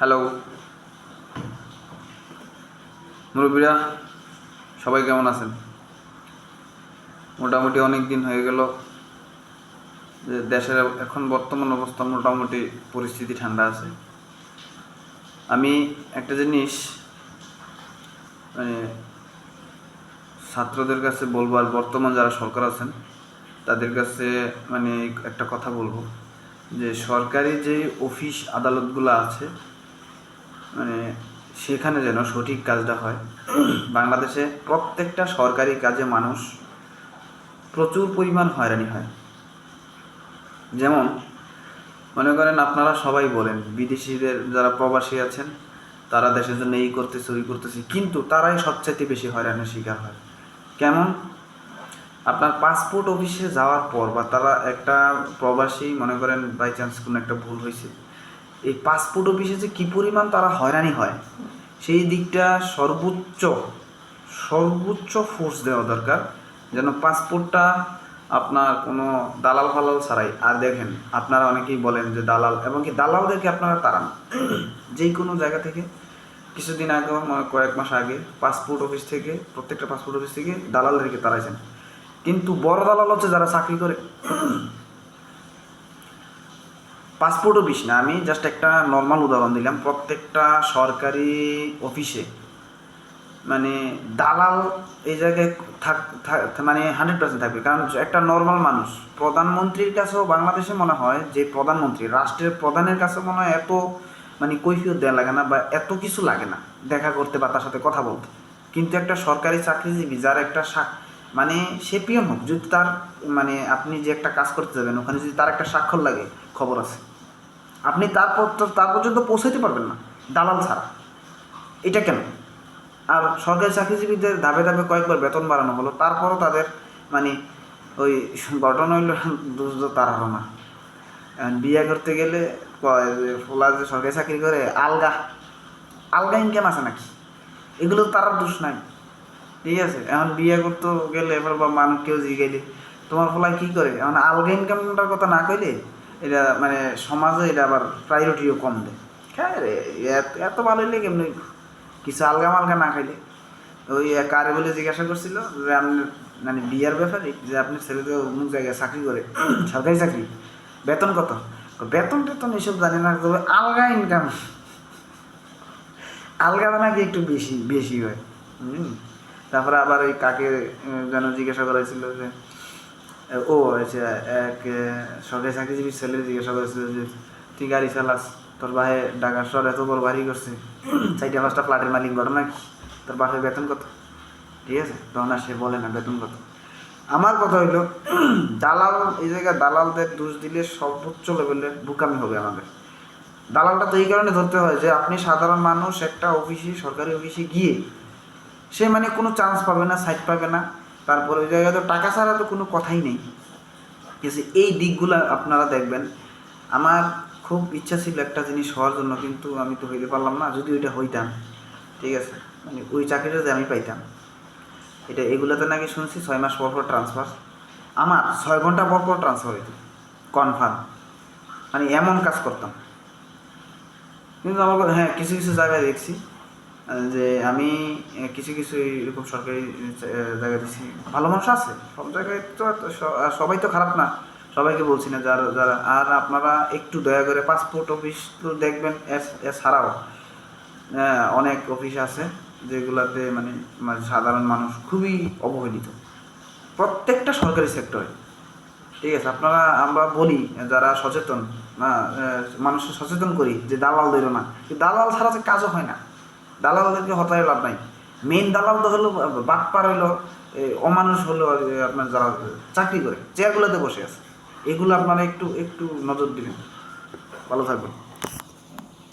Hello মুরব্বীরা, সবাই কেমন আছেন? মোটামুটি অনেক দিন হয়ে গেল যে দেশের এখন বর্তমান অবস্থা মোটামুটি পরিস্থিতি ঠান্ডা আছে। আমি একটা জিনিস মানে ছাত্রদের কাছে বলব আর বর্তমান যারা সরকার আছেন, তাদের কাছে মানে একটা কথা বলব যে সরকারি যে অফিস আদালতগুলো আছে মানে সেখানে যেন সঠিক কাজটা হয়। বাংলাদেশে প্রত্যেকটা সরকারি কাজে মানুষ প্রচুর পরিমাণ হয়রানি হয়। যেমন, মনে করেন আপনারা সবাই বলেন, বিদেশিদের যারা প্রবাসী আছেন, তারা দেশের জন্য এই করতেছে ওই করতেছে, কিন্তু তারাই সবচাইতে বেশি হয়রানির শিকার হয়। কেমন? আপনার পাসপোর্ট অফিসে যাওয়ার পর বা তারা একটা প্রবাসী, মনে করেন বাই চান্স কোনো একটা ভুল হয়েছে এই পাসপোর্ট অফিসে যে কী পরিমাণ তারা হয়রানি হয়, সেই দিকটা সর্বোচ্চ সর্বোচ্চ ফোর্স দেওয়া দরকার যেন পাসপোর্টটা আপনার কোনো দালাল ফালাল ছাড়াই। আর দেখেন, আপনারা অনেকেই বলেন যে দালাল, এবং কি দালালদেরকে আপনারা তাড়ান। যেই কোনো জায়গা থেকে কিছুদিন আগে কয়েক মাস আগে পাসপোর্ট অফিস থেকে, প্রত্যেকটা পাসপোর্ট অফিস থেকে দালালদেরকে তাড়াইছেন। কিন্তু বড় দালাল হচ্ছে যারা চাকরি করে। পাসপোর্ট অফিস না, আমি জাস্ট একটা নর্মাল উদাহরণ দিলাম। প্রত্যেকটা সরকারি অফিসে মানে দালাল এই জায়গায় থাক মানে হান্ড্রেড পার্সেন্ট থাকবে। কারণ একটা নর্মাল মানুষ, প্রধানমন্ত্রীর কাছেও বাংলাদেশে মনে হয় যে প্রধানমন্ত্রী, রাষ্ট্রের প্রধানের কাছে মনে হয় এত মানে কৈফিয়ত দেওয়া লাগে না বা এত কিছু লাগে না দেখা করতে বা তার সাথে কথা বলতে। কিন্তু একটা সরকারি চাকরিজীবী যার একটা মানে সে পিয়ন হোক, যদি তার মানে আপনি যে একটা কাজ করতে যাবেন, ওখানে যদি তার একটা স্বাক্ষর লাগে, খবর আছে আপনি তারপর তো- তার পর্যন্ত পৌঁছাতে পারবেন না, দালাল ছাড়া। এটা কেন? আর সরকারি চাকরিজীবীদের ধাপে ধাপে কয়েকবার বেতন বাড়ানো হলো, তারপরও তাদের মানে ওই ঘটনা হইল দুর্য তার হলো না। বিয়ে করতে গেলে ফোলা যে সরকারি চাকরি করে, আলগা আলগা ইনকাম আছে নাকি? এগুলো তার দোষ নাই। ঠিক আছে, এখন বিয়ে করতে গেলে এবার বা মানুষ কেউ জিগাইলে, তোমার ফলায় কী করে? এখন আলগা ইনকামটার কথা না কইলে এটা মানে সমাজে এটা আবার প্রায়োরিটিও কম দেয়। হ্যাঁ রে, এত ভালো হইলে কেমনি কিছু আলগা মালগা না খাইলে। ওই কারে বলে জিজ্ঞাসা করছিল যে আপনি মানে বিয়ার ব্যাপারে যে আপনার ছেলে তো অমুক জায়গায় চাকরি করে, সরকারি চাকরি, বেতন কত? বেতন টেতন এসব জানি না, তবে আলগা ইনকাম আলগাটা নাকি একটু বেশি বেশি হয়? তারপরে আবার ওই কাকে যেন জিজ্ঞাসা করা হয়েছিল যে ও আচ্ছা এক সরকারি চাকরিজীবী ছেলে জিজ্ঞাসা করেছিল যে, তুই গাড়ি চালাস, তোর ভাই ঢাকার শহর এত বড় বাড়ি করছে, চারটা পাঁচটা ফ্ল্যাটের মালিক ঘটনা কি তোর বাপের বেতন কত? ঠিক আছে? তখন আর সে বলে না বেতন কত। আমার কথা হইল, দালাল, এই জায়গায় দালালদের দোষ দিলে সর্বোচ্চ লেভেলের বুকামি হবে আমাদের। দালালটা তো এই কারণে ধরতে হয় যে, আপনি সাধারণ মানুষ, একটা অফিসে সরকারি অফিসে গিয়ে, সে মানে কোনো চান্স পাবে না সাইট পাবে না। তারপর ওই জায়গায় তো টাকা ছাড়া তো কোনো কথাই নেই। ঠিক আছে, এই দিকগুলো আপনারা দেখবেন। আমার খুব ইচ্ছা ছিল একটা জিনিস হওয়ার জন্য, কিন্তু আমি তো হইতে পারলাম না, যদি ওইটা হইতাম। ঠিক আছে মানে ওই চাকরিটা যে আমি পাইতাম। এটা এগুলোতে নাকি শুনছি, ছয় মাস পর পর ট্রান্সফার আমার ছয় ঘণ্টা পর পর ট্রান্সফার হইতো কনফার্ম মানে এমন কাজ করতাম। কিন্তু আমার হ্যাঁ কিছু কিছু জায়গায় দেখছি। যে আমি কিছু কিছু এরকম সরকারি আহ, জায়গায় দেখছি। ভালো মানুষ আছে সব জায়গায় তো সবাই তো খারাপ না। সবাইকে বলছি না যারা যারা আর আপনারা একটু দয়া করে পাসপোর্ট অফিস তো দেখবেন হ্যাঁ, অনেক অফিস আছে যেগুলাতে মানে সাধারণ মানুষ খুবই অবহেলিত। প্রত্যেকটা সরকারি সেক্টরে ঠিক আছে আপনারা আমরা বলি যারা সচেতন মানুষকে সচেতন করি যে দালাল দিল না। দালাল ছাড়া কাজও হয় না। দালালদেরকে হতায় লাভ নাই। মেইন দালাল তো হলো বাটপার হলো অমানুষ হলো আপনার যারা চাকরি করে চেয়ারগুলোতে বসে আছে। এগুলো আপনারা একটু একটু নজর দিবেন। ভালো থাকবেন।